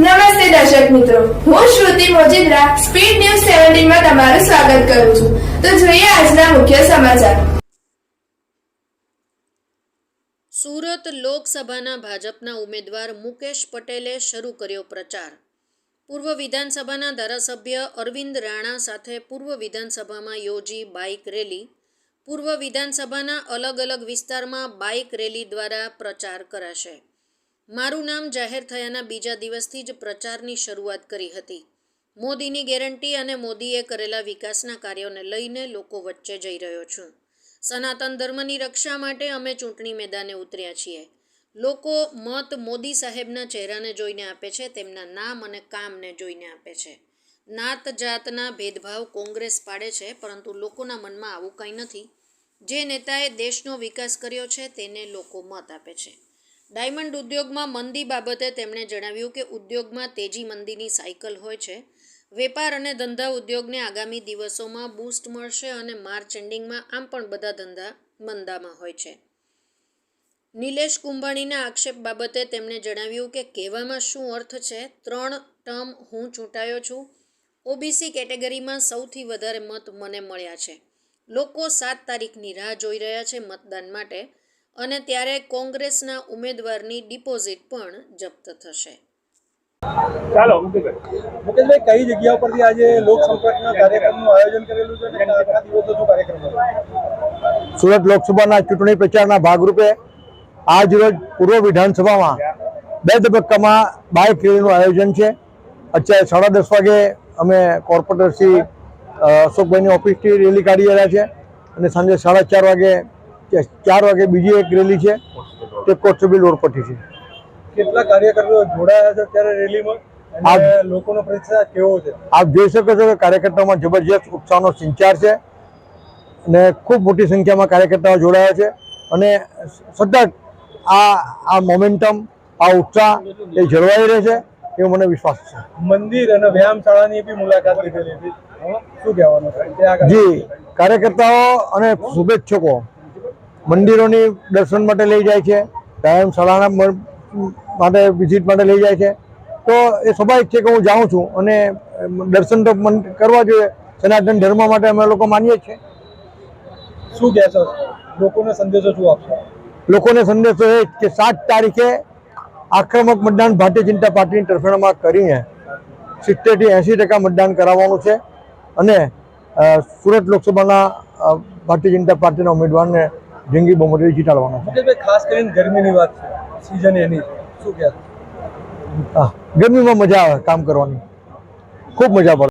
નમસ્તે દર્શક મિત્રો. હું શ્રુતિ મોજીદ્રા, સ્પીડ ન્યૂઝ સેવન્ટીનમાં તમારું સ્વાગત કરું છું. તો જોઈએ આજના મુખ્ય સમાચાર. સુરત લોકસભાના ભાજપના ઉમેદવાર મુકેશ પટેલે શરૂ કર્યો પ્રચાર. પૂર્વ વિધાનસભાના ધારાસભ્ય અરવિંદ રાણા સાથે પૂર્વ વિધાનસભામાં યોજી બાઇક રેલી. પૂર્વ વિધાનસભાના અલગ અલગ વિસ્તારમાં બાઇક રેલી દ્વારા પ્રચાર કરાશે. મારું નામ જાહેર થયાના બીજા દિવસથી જ પ્રચારની શરૂઆત કરી હતી. મોદીની ગેરંટી અને મોદીએ કરેલા વિકાસના કાર્યોને લઈને લોકો વચ્ચે જઈ રહ્યો છું. સનાતન ધર્મની રક્ષા માટે અમે ચૂંટણી મેદાને ઉતર્યા છીએ. લોકો મત મોદી સાહેબના ચહેરાને જોઈને આપે છે, તેમના નામ અને કામને જોઈને આપે છે. નાત જાતના ભેદભાવ કોંગ્રેસ પાડે છે, પરંતુ લોકોના મનમાં આવું કંઈ નથી. જે નેતાએ દેશનો વિકાસ કર્યો છે, તેને લોકો મત આપે છે. ડાયમંડ ઉદ્યોગમાં મંદી બાબતે તેમણે જણાવ્યું કે ઉદ્યોગમાં તેજી મંદીની સાયકલ હોય છે. વેપાર અને ધંધા ઉદ્યોગને આગામી દિવસોમાં બૂસ્ટ મળશે અને માર્ચ એન્ડિંગમાં આમ પણ બધા ધંધા મંદામાં હોય છે. નિલેશ કુંભાણીના આક્ષેપ બાબતે તેમણે જણાવ્યું કે કહેવામાં શું અર્થ છે? ત્રણ ટર્મ હું ચૂંટાયો છું. ઓબીસી કેટેગરીમાં સૌથી વધારે મત મને મળ્યા છે. લોકો સાત તારીખની રાહ જોઈ રહ્યા છે મતદાન માટે. અને ત્યારે કોંગ્રેસના ઉમેદવારની ડિપોઝિટ પણ જપ્ત થશે. ચાલો મુકેશભાઈ. મુકેશભાઈ કઈ જગ્યા પરથી આજે લોકસંપર્કના કાર્યક્રમનું આયોજન કરેલું છે? અને આખા દિવસનો શું કાર્યક્રમ સુરત લોકસભાના ચૂંટણી પ્રચારના ભાગરૂપે આજ રોજ પૂર્વ વિધાનસભામાં બે તબક્કામાં બાઇક રેલીનું આયોજન છે. અત્યારે સાડા દસ વાગે અમે કોર્પોરેટર શ્રી અશોકભાઈની ઓફિસથી રેલી કાઢી રહ્યા છે અને સાંજે સાડા ચાર વાગે ચાર વાગે બીજી એક રેલી છે તે કોટસબી રોડ પરથી છે. કેટલા કાર્યકર્તાઓ જોડાયા છે અત્યારે રેલીમાં? અને લોકોનો પ્રતિસાદ કેવો છે? આપ જોઈ શકો છો કે કાર્યકર્તાઓમાં જબરજસ્ત ઉત્સાહનો સંચાર છે અને ખૂબ મોટી સંખ્યામાં કાર્યકર્તાઓ જોડાયા છે. અને સતત આ આ મોમેન્ટમ આ ઉત્સાહ એ જળવાઈ રહે છે એવો મને વિશ્વાસ છે. મંદિર અને વ્યાયામશાળાની બી મુલાકાત લીધેલી હતી. શું કહેવાનું જી કાર્યકર્તાઓ અને શુભેચ્છકો મંદિરોની દર્શન માટે લઈ જાય છે વ્યાયામશાળાના માટે વિઝિટ માટે લઈ જાય છે. તો એ સ્વાભાવિક છે કે હું જાઉં છું અને દર્શન તો મન કરવા જોઈએ. સનાતન ધર્મ માટે અમે લોકો માનીએ છીએ. શું કહેશો લોકોને સંદેશો શું આપશો? લોકોને સંદેશો એ કે સાત તારીખે આક્રમક મતદાન ભારતીય જનતા પાર્ટીની તરફેણમાં કરીને સિત્તેરથી એંસી ટકા મતદાન કરાવવાનું છે. અને સુરત લોકસભાના ભારતીય જનતા પાર્ટીના ઉમેદવારને જંગી બહુમતીથી જીતાડવાનો છે. ખાસ કરીને ગરમીની વાત છે. સિઝન એની. શું કહેવાય ગરમીમાં મજા આવે કામ કરવાની. ખૂબ મજા પડે.